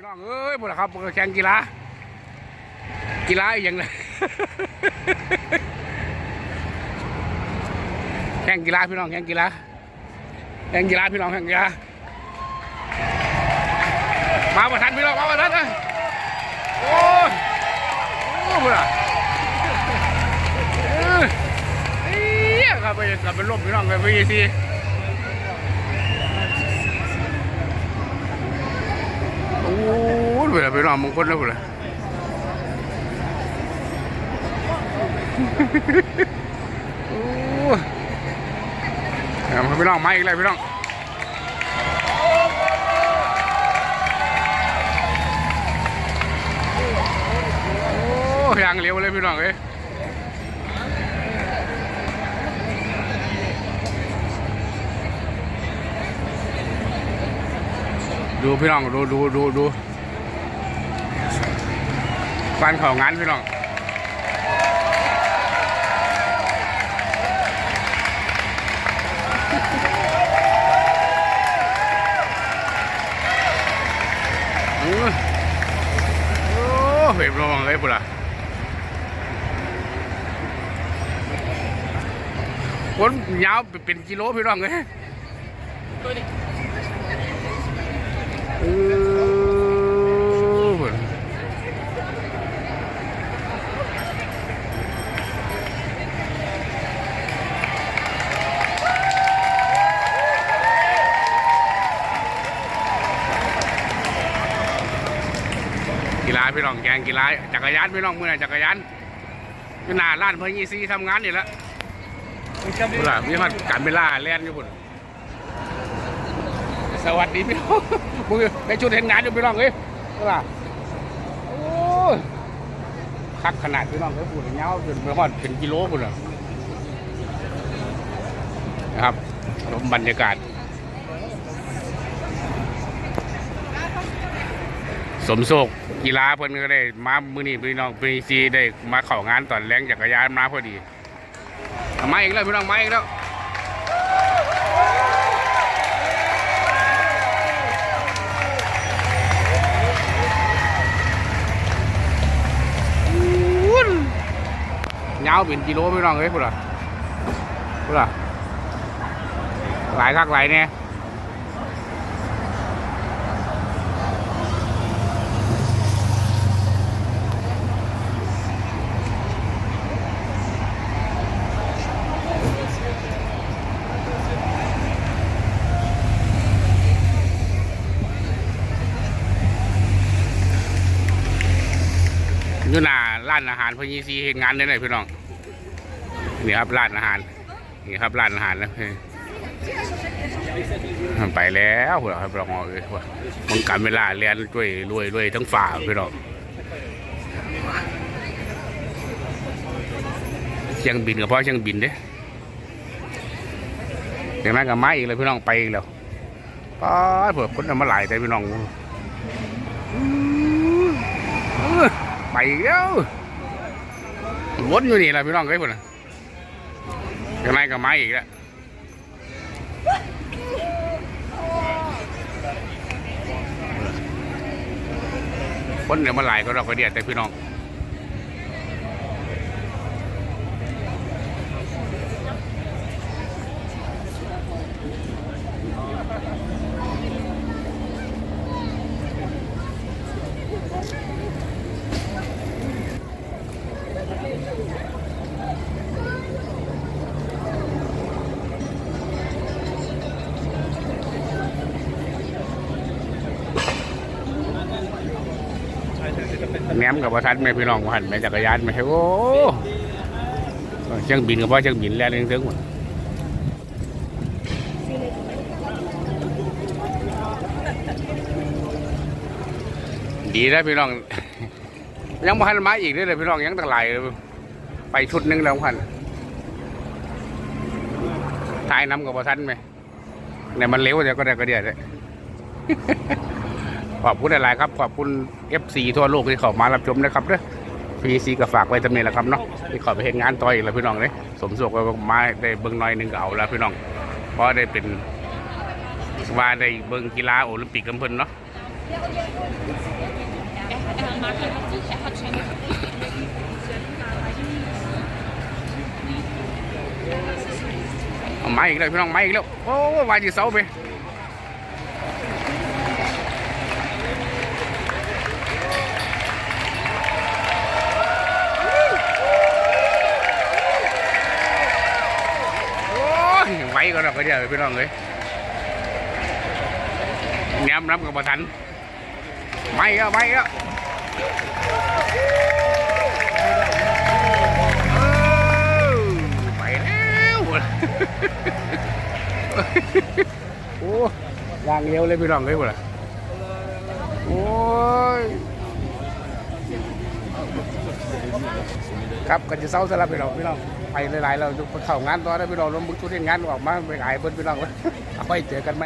พี่น้องเอ้ยบุตรครับแข่งกีฬากีฬาอย่างเลยแข่งกีฬาพี่น้องแข่งกีฬาแข่งกีฬาพี่น้องแข่งกีฬามาประทันพี่น้องมาประทันเลยโอ้ยโอ้ยบุรเอ้ยเอ้ยครับไปกลับเป็นลมพี่น้องไปพีซีโอ้ยเวลาไปนอนมงคลแล้วเลาโอ้ยเอามาพี่น้องมาอีกแล้วพี่น้องโอ้ยางเร็วเลยพี่น้องเอ้ ดูพี่น้องดูดูดูดูฟันเขางานพี่น้องโอ้ยโอ้ยเห็นระวังเลยปุ๊ล่ะคนยาวเป็นกิโลพี่น้องเลย เออกีฬาพี่น้องแกงกีฬาจักรยานพี่น้องมือไหนจักรยานอยู่น้าร้านเพิ่นยี่ซีทำงานนี่แหละพุ่นล่ะมีมันการเวลาแล่นอยู่พุ่น สวัสดีพี่น้องมึงในชุดเห็นงานอยู่พี่น้องเอ้ยว่าโอ้ยคักขนาดพี่น้องเอ้ยพูดเงาจนไปฮอดเป็นกิโลพุ่นอะนะครับชมบรรยากาศ สมโศกกีฬาเพิ่อนก็ได้มามื้อนี้พี่น้องพี่ซีได้มาเข้างานตอนแรงจักรยานมาพอดีมาอีกแล้วพี่น้องมาอีกแล้ว ยาวเป็นกิโลไม่น้องเลยพุ่นล่ะพุ่นล่ะหลายคักหลายเนี่ยอยู่หน้านอาหารพญีซีเห็นงานได้เลยพี่น้องนี่ครับร้านอาหารนี่ครับร้านอาหารนะไปแล้วพวกเราครับเราเอ้ยว่ามึงกันเวลาเรียนด้วยรวยรวยทั้งฝ่าพี่น้องเชียงบินกับพ่อเชียงบินเด้อย่างนั้นกับไม้อีกเลยพี่น้องไปอีกแล้วป้าเผื่อคนเอามาหลายแต่พี่น้องไปอีกแล้ว วนอยู่นี่แหละพี่น้องเอ้ยพุ่นน่ะยังไงก็มาอีกแล้วคนเดี๋ยวมาหลายก็เราก็เดียดแต่พี่น้อง แหนมกับประทัดแม่พี่น้องหันแม่จักรยานไม่ใช่โอ้เชียงบินกับพ่อเชียงบินแล้วนึงถึงหมดดีแล้วพี่น้อง ยังมาหันมาอีกได้เลยพี่น้องยังตั้งหลายไปชุดนึงแล้วพันทายน้ำกับประทัดไหมเนี่ยมันเร็วเดี๋ยวก็ได้ก็เดียวเลย ขอบคุณหลายๆครับขอบคุณ FC ทั่วโลกที่เข้ามารับชมนะครับเด้อ PC ก็ฝากไว้ตำนี้แหละครับเนาะที่เขอไปเห็นงานต่อยอีกแล้วพี่น้องเลยสมสุขก็มาได้เบิ่งหน่อยหนึงก็เอาแล้วพี่น้อง เพราะได้เป็นว่าได้เบิ่งกีฬาโอลิมปิกกันเพิ่นเนาะ Er mag einfach nicht, er hat schon เอาไม้อีกแล้วพี่น้องไม้อีกแล้วโอ้วายจีเสาไปโอ้ ยไว้ก็รอกก็เดียวพี่น้องเลยแนมรับกับประทันไม่ก็ไม่ก็ไปแล้วโอ้ยางเลี้ยวเลยพี่น้องเลยบ่ล่ะโอ้ย ครับก็จะเศร้าสลับพี่น้องพี่น้องไปหลายๆเราเข้างานต่อได้พี่น้องลงบุกทุเรียนงานออกมาไปหลายเพิ่นพี่น้องเอาไปเจอกันไหม